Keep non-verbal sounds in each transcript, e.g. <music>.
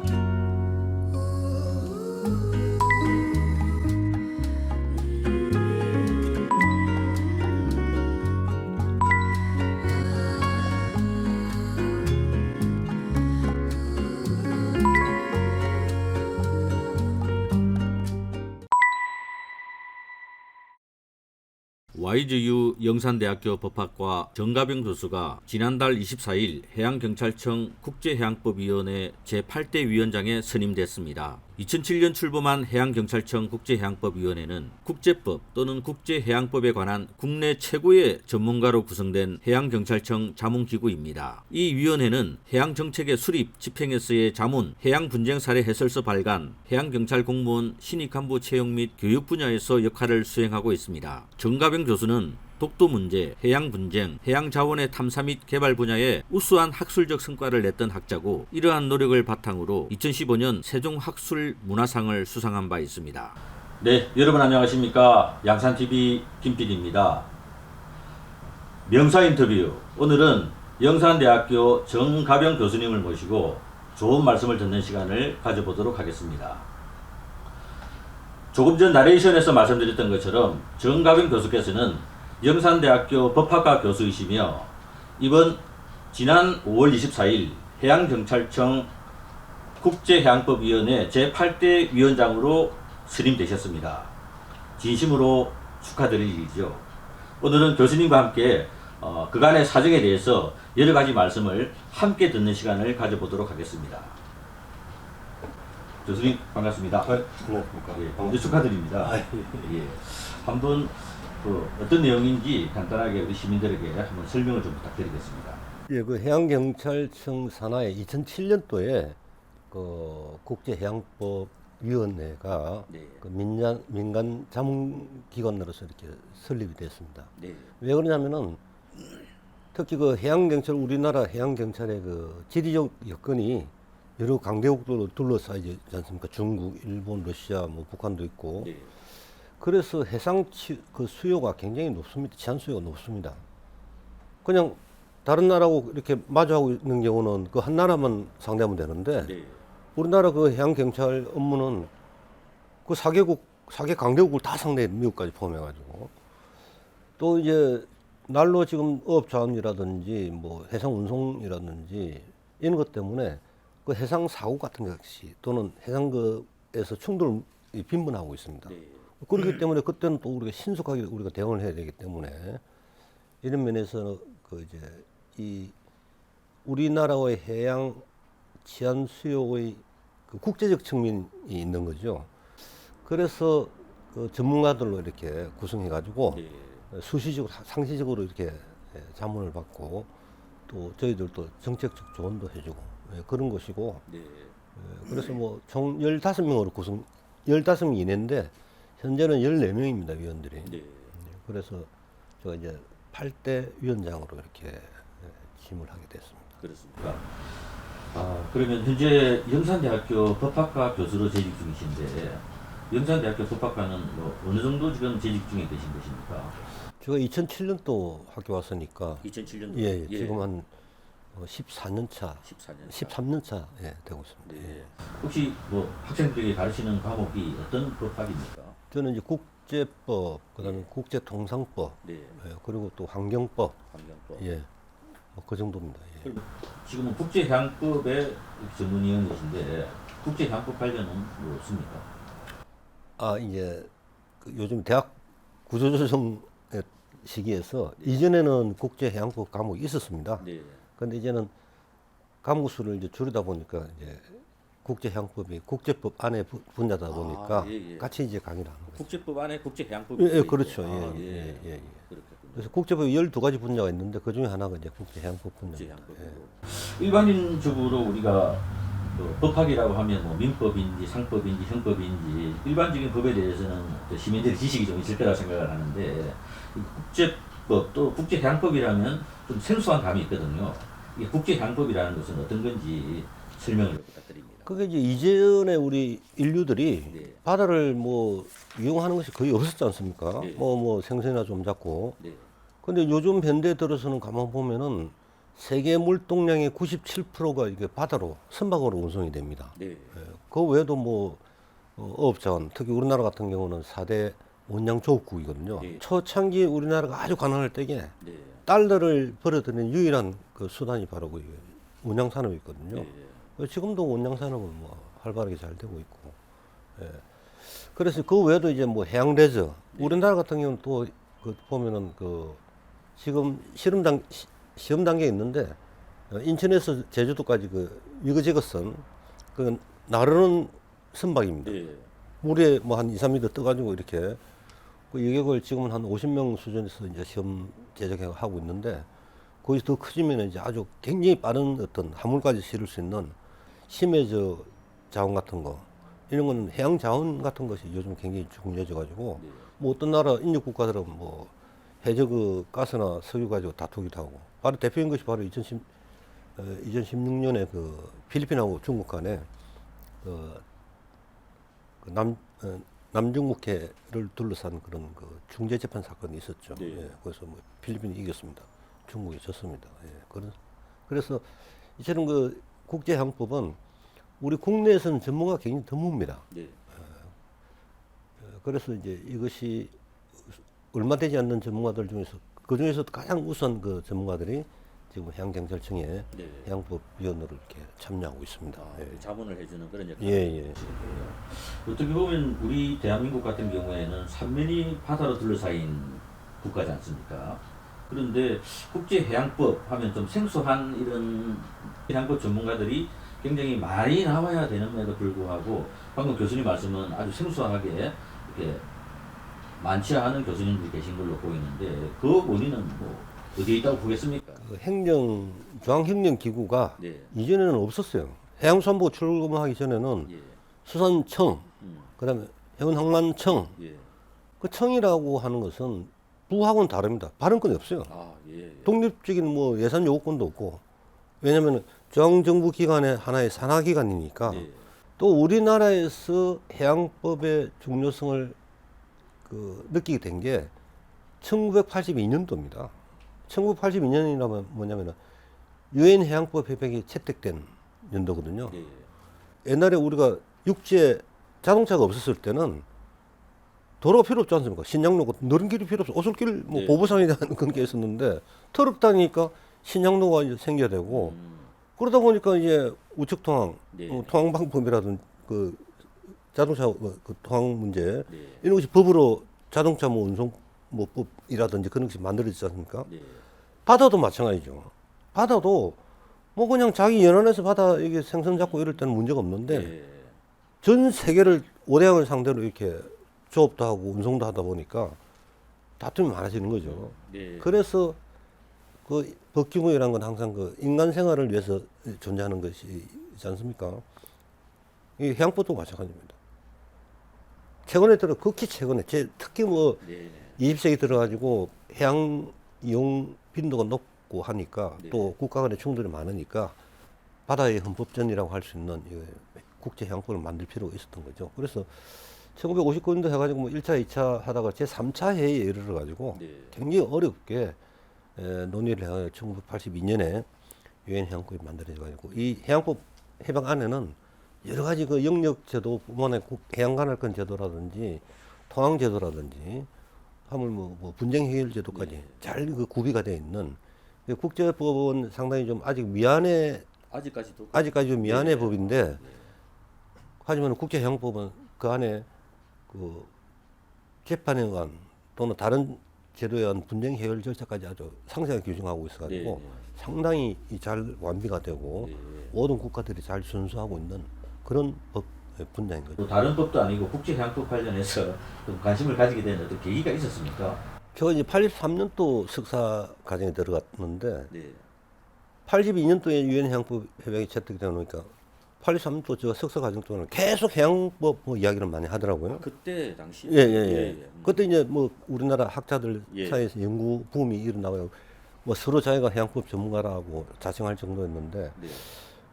Bye. YGU 영산대학교 법학과 정가병 교수가 지난달 24일 해양경찰청 국제해양법위원회 제8대 위원장에 선임됐습니다. 2007년 출범한 해양경찰청 국제해양법위원회는 국제법 또는 국제해양법에 관한 국내 최고의 전문가로 구성된 해양경찰청 자문기구입니다. 이 위원회는 해양정책의 수립, 집행에서의 자문, 해양분쟁 사례 해설서 발간, 해양경찰 공무원 신입 간부 채용 및 교육 분야에서 역할을 수행하고 있습니다. 정가병 교수는 독도 문제, 해양 분쟁, 해양 자원의 탐사 및 개발 분야에 우수한 학술적 성과를 냈던 학자고 이러한 노력을 바탕으로 2015년 세종 학술 문화상을 수상한 바 있습니다. 네, 여러분 안녕하십니까? 양산 TV 김 PD입니다. 명사 인터뷰. 오늘은 영산대학교 정가병 교수님을 모시고 좋은 말씀을 듣는 시간을 가져보도록 하겠습니다. 조금 전 나레이션에서 말씀드렸던 것처럼 정가병 교수께서는 영산대학교 법학과 교수이시며 이번 지난 5월 24일 해양경찰청 국제해양법위원회 제8대 위원장으로 선임되셨습니다. 진심으로 축하드릴 일이죠. 오늘은 교수님과 함께 어, 그간의 사정에 대해서 여러 가지 말씀을 함께 듣는 시간을 가져보도록 하겠습니다. 교수님 반갑습니다. 아, 고맙습니까? 예, 먼저 축하드립니다. 아, 예. 예. 한번 그 어떤 내용인지 간단하게 우리 시민들에게 한번 설명을 좀 부탁드리겠습니다. 예, 그 해양경찰청 산하에 2007년도에 그 국제해양법 위원회가 네. 그 민간, 민간 자문기관으로서 이렇게 설립이 됐습니다. 네. 왜 그러냐면은 특히 그 해양경찰, 우리나라 해양경찰의 그 지리적 여건이 여러 강대국들로 둘러싸이지 않습니까? 중국, 일본, 러시아, 뭐 북한도 있고. 네. 그래서 해상 치, 그 수요가 굉장히 높습니다. 치안 수요가 높습니다. 그냥 다른 나라하고 이렇게 마주하고 있는 경우는 그 한 나라만 상대하면 되는데 네. 우리나라 그 해양 경찰 업무는 그 사개국 사개 강대국을 다 상대해 미국까지 포함해가지고 또 이제 날로 지금 어업 자원이라든지 뭐 해상 운송이라든지 이런 것 때문에 그 해상 사고 같은 것이 또는 해상에서 충돌이 빈번하고 있습니다. 네. 그렇기 때문에 그때는 또 우리가 신속하게 우리가 대응을 해야 되기 때문에 이런 면에서 그 이제 이 우리나라의 해양 치안 수요의 그 국제적 측면이 있는 거죠. 그래서 그 전문가들로 이렇게 구성해 가지고 네. 수시적으로 상시적으로 이렇게 예, 자문을 받고 또 저희들도 정책적 조언도 해주고 예, 그런 것이고 네. 예, 그래서 뭐총 15명으로 구성 15명이 있는데 현재는 14명입니다, 위원들이. 네. 그래서 제가 이제 8대 위원장으로 이렇게 예, 짐을 하게 됐습니다. 그렇습니까? 아, 그러면 현재 영산대학교 법학과 교수로 재직 중이신데 영산대학교 법학과는 뭐 어느 정도 지금 재직 중에 계신 것입니까? 제가 2007년도 학교 왔으니까 2007년도 예, 예, 지금 한 14년 차, 14년 13년 차 예, 되고 있습니다. 네. 혹시 뭐 학생들에게 가르치는 과목이 어떤 법학입니까? 저는 이제 국제법, 그다음에 국제통상법, 네. 예, 그리고 또 환경법, 환경법. 예, 뭐 그 정도입니다. 예. 지금은 국제해양법의 전문위원이신데 국제해양법 관련은 뭐 없습니까? 아 이제 그 요즘 대학 구조조정 시기에서 이전에는 국제해양법 과목이 있었습니다. 네. 근데 이제는 과목 수를 이제 줄이다 보니까 이제 국제해양법이 국제법 안에 부- 분야다 보니까 아, 예, 예. 같이 이제 강의를 하는 거죠. 국제법 안에 국제해양법이 예, 예. 그렇죠. 아, 예, 예, 예, 예. 그렇겠군요. 그래서 국제법이 12가지 분야가 있는데 그 중에 하나가 이제 국제해양법 분야입니다. 국제해양법이고. 예. 일반인적으로 우리가 그 법학이라고 하면 뭐 민법인지 상법인지 형법인지 일반적인 법에 대해서는 또 시민들의 지식이 좀 있을 거라 생각을 하는데 이 국제법 또 국제해양법이라면 좀 생소한 감이 있거든요. 이 국제해양법이라는 것은 어떤 건지 설명을 부탁드립니다. 그게 이제 이전에 우리 인류들이 네. 바다를 뭐 이용하는 것이 거의 없었지 않습니까? 네. 뭐뭐 생선이나 좀 잡고. 네. 근데 요즘 현대 들어서는 가만 보면은 세계 물동량의 97%가 이게 바다로 선박으로 운송이 됩니다. 네. 예, 그 외에도 뭐 어, 어업자원, 특히 우리나라 같은 경우는 4대 원양 조업국이거든요. 네. 초창기 우리나라가 아주 가난할 때에 네. 달러를 벌어들이는 유일한 그 수단이 바로 그 원양 산업이거든요. 네. 어, 지금도 원양 산업은 뭐 활발하게 잘 되고 있고. 예. 그래서 그 외에도 이제 뭐 해양 레저. 우리나라 같은 경우는 또 그 보면은 그 지금 실험 단 시- 시험 단계에 있는데 어, 인천에서 제주도까지 그 위거제거선 그 나르는 선박입니다. 네. 물에 뭐 한 2, 3m 떠가지고 이렇게 그 여객을 지금은 한 50명 수준에서 이제 시험 제작해 하고 있는데 거기서 더 커지면 이제 아주 굉장히 빠른 어떤 화물까지 실을 수 있는 심해저 자원 같은 거 이런 거는 해양 자원 같은 것이 요즘 굉장히 중요해져 가지고 네. 뭐 어떤 나라 인력 국가들은 뭐 해저 그 가스나 석유 가지고 다투기도 하고 바로 대표인 것이 바로 2010 어, 2016년에 그 필리핀하고 중국 간에 그그 남, 어, 남중국해를 둘러싼 그런 그 중재 재판 사건이 있었죠. 네. 예, 그래서 뭐 필리핀이 이겼습니다. 중국이 졌습니다. 예, 그런, 그래서 이처럼 그 국제항법은 우리 국내에서는 전문가가 굉장히 드뭅니다. 네. 어, 그래서 이제 이것이 얼마 되지 않는 전문가들 중에서 그 중에서 가장 우선 그 전문가들이 지금 해양경찰청에 네. 해양법위원으로 이렇게 참여하고 있습니다. 아, 예. 자문을 해주는 그런 역할을 예, 예. 어떻게 보면 우리 대한민국 같은 경우에는 삼면이 바다로 둘러싸인 국가지 않습니까? 그런데 국제해양법 하면 좀 생소한 이런 해양법 전문가들이 굉장히 많이 나와야 되는데도 불구하고 방금 교수님 말씀은 아주 생소하게 이렇게 많지 않은 교수님들이 계신 걸로 보이는데 그 원인은 뭐 어디에 있다고 보겠습니까? 그 행정 중앙행정 기구가 네. 이전에는 없었어요. 해양수산부 출범하기 전에는 예. 수산청, 음. 그다음에 해운항만청, 예. 그 청이라고 하는 것은 부하고는 다릅니다. 발언권이 없어요. 아, 예. 예. 독립적인 뭐 예산 요구권도 없고 왜냐하면 중앙정부 기관의 하나의 산하 기관이니까 네. 또 우리나라에서 해양법의 중요성을 그 느끼게 된 게 1982년도입니다. 1982년이라면 뭐냐면은 유엔 해양법 협약이 채택된 연도거든요. 예. 옛날에 우리가 육지에 자동차가 없었을 때는 도로가 필요 없지 않습니까? 신장로가 느린 길이 필요 없어. 오솔길 뭐 네. 보부상이라는 <laughs> 그런 게 있었는데 트럭 다니니까 신장로가 이제 생겨야 되고 음. 그러다 보니까 이제 우측 통항, 네. 어, 통항 방법이라든 그 자동차 그, 그 통항 문제 네. 이런 것이 법으로 자동차 뭐 운송 뭐 법이라든지 그런 것이 만들어지지 않습니까? 네. 바다도 마찬가지죠. 바다도 뭐 그냥 자기 연안에서 바다 이게 생선 잡고 이럴 때는 문제가 없는데 네. 전 세계를 오대양을 상대로 이렇게 조업도 하고 운송도 하다 보니까 다툼이 많아지는 거죠. 네. 그래서 그 법규문이라는 건 항상 그 인간 생활을 위해서 존재하는 것이지 않습니까? 이 해양법도 마찬가지입니다. 최근에 들어 극히 최근에 제 특히 뭐 네. 20세기 들어가지고 해양 이용 빈도가 높고 하니까 네. 또 국가 간의 충돌이 많으니까 바다의 헌법전이라고 할 수 있는 이 국제 해양법을 만들 필요가 있었던 거죠. 그래서 1959년도 해가지고 뭐 1차, 2차 하다가 제 3차 회의에 이르러 가지고 네. 굉장히 어렵게 에, 논의를 해가지고 1982년에 유엔 해양법이 만들어져 가지고 이 해양법 해방 안에는 여러 가지 그 영역 제도뿐만 아니라 국- 해양관할권 제도라든지 통항 제도라든지 하물 뭐, 뭐 분쟁 해결 제도까지 네. 잘그 구비가 되어 있는 그 국제법은 상당히 좀 아직 미안해 아직까지도 아직까지 좀 미안해 네. 법인데 하지만 국제해양법은 그 안에 그 재판에 의한 또는 다른 제도에 의한 분쟁 해결 절차까지 아주 상세하게 규정하고 있어가지고 네, 네. 상당히 이잘 완비가 되고 네. 모든 국가들이 잘 준수하고 있는 그런 법 분야인 거죠. 또 다른 법도 아니고 국제해양법 관련해서 좀 관심을 가지게 된 어떤 계기가 있었습니까? 제가 이제 83년도 석사 과정에 들어갔는데 네. 82년도에 유엔 해양법 협약이 채택되다 보니까 83년도 저 석사 과정 동안 계속 해양법 뭐 이야기를 많이 하더라고요. 그때 당시 예, 예, 예. 음. 그때 이제 뭐 우리나라 학자들 예. 사이에서 연구 붐이 일어나고 뭐 서로 자기가 해양법 전문가라고 자칭할 정도였는데 네.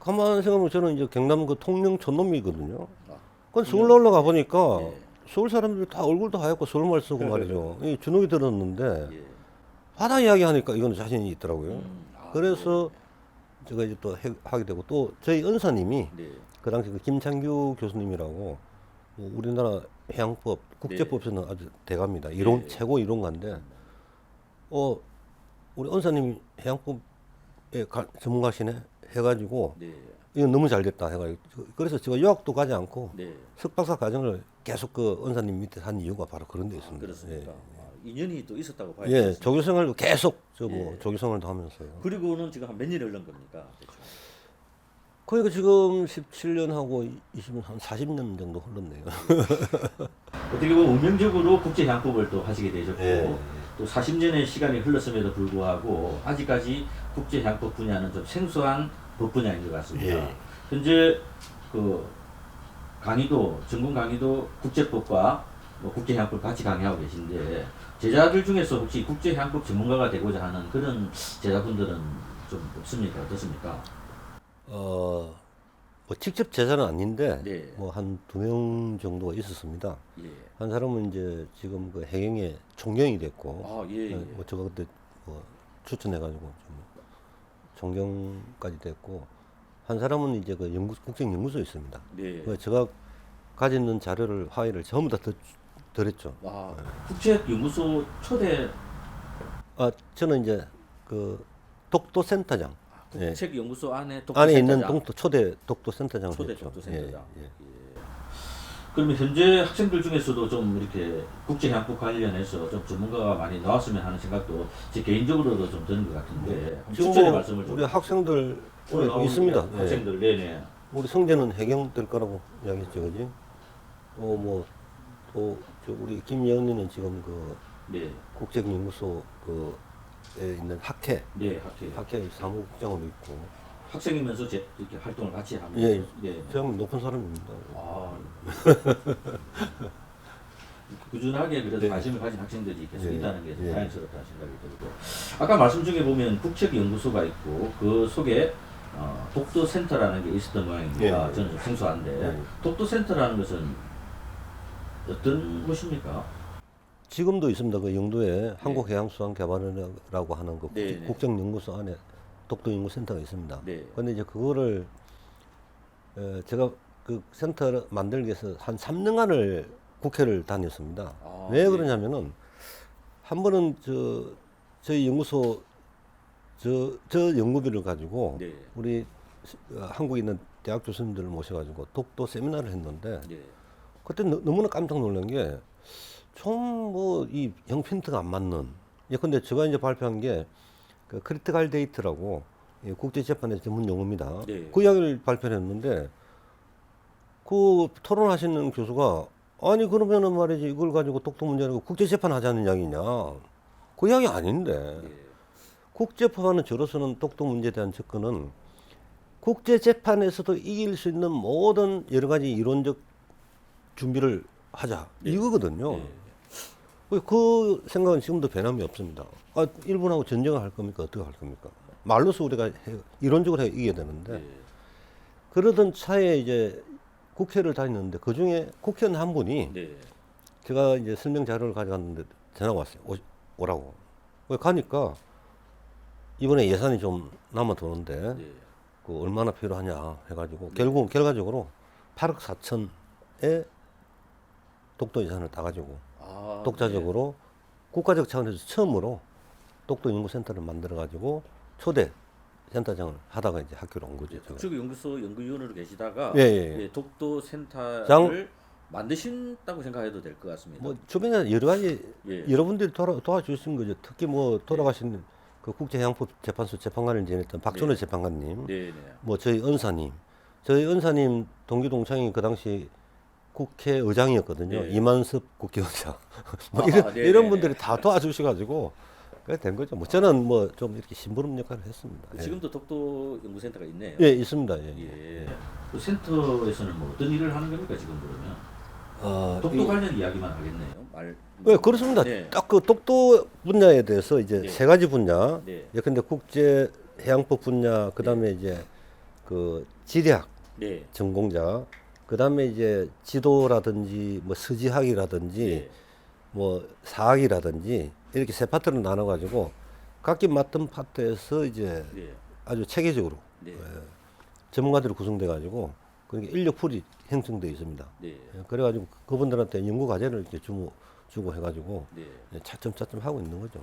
가만 생각하면 저는 이제 경남 그 통영 촌놈이거든요. 아, 그 서울 올라가 보니까 예. 서울 사람들이 다 얼굴도 하얗고 서울말 쓰고 말이죠. 이 주눅이 들었는데 예. 바다 이야기 하니까 이거는 자신이 있더라고요. 음, 아, 그래서 제가 이제 또 해- 하게 되고 또 저희 은사님이 네. 그 당시 그 김창규 교수님이라고 뭐 우리나라 해양법 국제법에서는 아주 대가입니다. 이론 네. 최고 이론가인데 어 우리 은사님이 해양법에 가- 전문가시네 해가지고 네. 이거 너무 잘 됐다 해가지고 그래서 제가 유학도 가지 않고 네. 석박사 과정을 계속 그 은사님 밑에 한 이유가 바로 그런 데 있습니다. 그렇습니까? 아, 인연이 또 있었다고 봐야 예, 예 되겠습니다. 계속 저뭐 예. 조교생활도 하면서요. 그리고는 지금 한 몇 년이 흘른 겁니까? 대충? 그러니까 지금 17년 하고 20년 한 40년 정도 흘렀네요. <laughs> 어떻게 보면 운명적으로 국제해양법을 또 하시게 되셨고 예. 또 40년의 시간이 흘렀음에도 불구하고 아직까지 국제해양법 분야는 좀 생소한 법 분야인 것 같습니다. 예. 현재 그 강의도 전공 강의도 국제법과 뭐 국제 해양법 같이 강의하고 계신데 제자들 중에서 혹시 국제 해양법 전문가가 되고자 하는 그런 제자분들은 좀 없습니까? 어떻습니까? 어, 뭐 직접 제자는 아닌데 네. 뭐한 두 명 정도가 있었습니다. 예. 한 사람은 이제 지금 그 해경의 총경이 됐고, 아, 예, 예. 어, 뭐 제가 그때 뭐 추천해가지고 좀 총경까지 됐고, 한 사람은 이제 그 연구 국정연구소에 있습니다. 네. 그 제가 가진 있는 자료를 파일을 전부 다 드, 드렸죠. 와, 국제연구소 초대 아 저는 이제 그 독도 센터장 예. 국책 연구소 안에 안에 있는 독도센터장. 독도 초대 독도 센터장을 초대 했죠. 독도 센터장. 예, 예. 그러면 현재 학생들 중에서도 좀 이렇게 국제해양법 관련해서 좀 전문가가 많이 나왔으면 하는 생각도 제 개인적으로도 좀 드는 것 같은데 지금 추천의 뭐 말씀을 좀 우리 학생들 오늘 나오는 있습니다. 예. 학생들 네네. 우리 성재는 해경 될 거라고 이야기했죠, 그지? 어, 어뭐또 우리 김예언니는 지금 그 네, 국제연구소 그에 있는 학회 네 학회 학회 사무국장으로 있고 학생이면서 제 이렇게 활동을 같이 하면 예, 네. 저는 높은 사람입니다. 아, <laughs> 꾸준하게 그래도 네. 관심을 가진 학생들이 계속 예, 있다는 게좀 예. 다행스럽다는 생각이 들고 아까 말씀 중에 보면 국책연구소가 있고 그 속에 어, 독도센터라는 게 있었던 모양입니다. 예, 예. 저는 좀 생소한데 예. 독도센터라는 것은 어떤 곳입니까? 지금도 있습니다. 그 영도에 한국해양수산개발원이라고 하는 그 네, 네. 국정연구소 안에 독도연구센터가 있습니다. 네. 근데 이제 그거를 어, 제가 그 센터를 만들기 위해서 한 3년간을 국회를 다녔습니다. 아, 왜 네. 그러냐면은 한 번은 저 저희 연구소 저, 저 연구비를 가지고 네. 우리 어, 한국에 있는 대학 교수님들을 모셔가지고 독도 세미나를 했는데 네. 그때 너, 너무나 깜짝 놀란 게 좀 뭐 이 형편트가 안 맞는 예 근데 제가 이제 발표한 게 그 크리티컬 데이트라고 예, 국제 재판의 전문 용어입니다. 네. 그 이야기를 발표했는데 그 토론하시는 교수가 아니 그러면은 말이지 이걸 가지고 독도 문제라고 국제 재판 하자는 이야기냐? 그 이야기 아닌데. 네. 국제법안은 저로서는 독도 문제에 대한 접근은 국제 재판에서도 이길 수 있는 모든 여러 가지 이론적 준비를 하자 네. 이거거든요. 네. 그- 그 생각은 지금도 변함이 없습니다. 아, 일본하고 전쟁을 할 겁니까? 어떻게 할 겁니까? 말로서 우리가 해, 이론적으로 해 이겨야 되는데 네. 그러던 차에 이제 국회를 다녔는데 그 중에 국회의원 한 분이 네. 제가 이제 설명 자료를 가져갔는데 전화가 왔어요. 오. 거기 가니까 이번에 예산이 좀 남아 도는데 네. 그 얼마나 필요하냐 해가지고 결국 결과적으로 8억 4천에 독도 예산을 따가지고 아, 독자적으로 국가적 차원에서 처음으로 독도 연구센터를 만들어가지고 초대 센터장을 하다가 이제 학교로 온 거죠. 제가. 국책연구소 연구위원으로 계시다가 예, 예, 예. 독도 센터를 장- 만드신다고 생각해도 될 것 같습니다. 뭐 주변에 여러 가지 예. 여러분들이 도와, 도와주신 거죠. 특히 뭐 돌아가신 그 국제해양법 재판소 재판관을 지냈던 박준호 네. 재판관님, 네, 네. 뭐 저희 은사님, 저희 은사님 동기 동창이 그 당시 국회의장이었거든요. 네. 이만섭 국회의장. <laughs> 뭐 아, 이런 네, 이런 네, 분들이 네. 다 도와주셔가지고 그래 된 거죠. 뭐 저는 뭐 좀 이렇게 심부름 역할을 했습니다. 예. 지금도 독도 연구센터가 있네요. 예, 있습니다. 예. 예. 그 센터에서는 뭐 어떤 일을 하는 겁니까 지금 그러면? 아, 독도 이- 관련 이야기만 하겠네요. 말. 네, 그렇습니다. 네. 딱 그 독도 분야에 대해서 이제 네. 세 가지 분야. 네. 예, 근데 국제 해양법 분야, 그 다음에 이제 그 지리학 네. 전공자, 그 다음에 이제 지도라든지 뭐 서지학이라든지 네. 뭐 사학이라든지 이렇게 세 파트로 나눠 가지고 각기 맡은 파트에서 이제 네. 아주 체계적으로 네. 전문가들이 구성돼 가지고 그러니까 인력 풀이 형성돼 있습니다. 네. 예, 그래 가지고 그분들한테 연구 과제를 이렇게 주고 주고 해 가지고 네. 예, 차츰 차츰 하고 있는 거죠.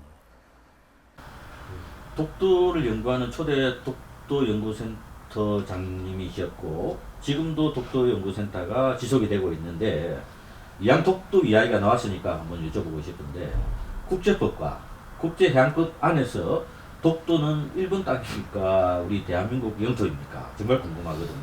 독도를 연구하는 초대 독도 연구센터 장님이셨고 지금도 독도 연구센터가 지속이 되고 있는데 이양 독도 이야기가 나왔으니까 한번 여쭤보고 싶은데 국제법과 국제해양법 안에서 독도는 일본 땅입니까? 우리 대한민국 영토입니까? 정말 궁금하거든요.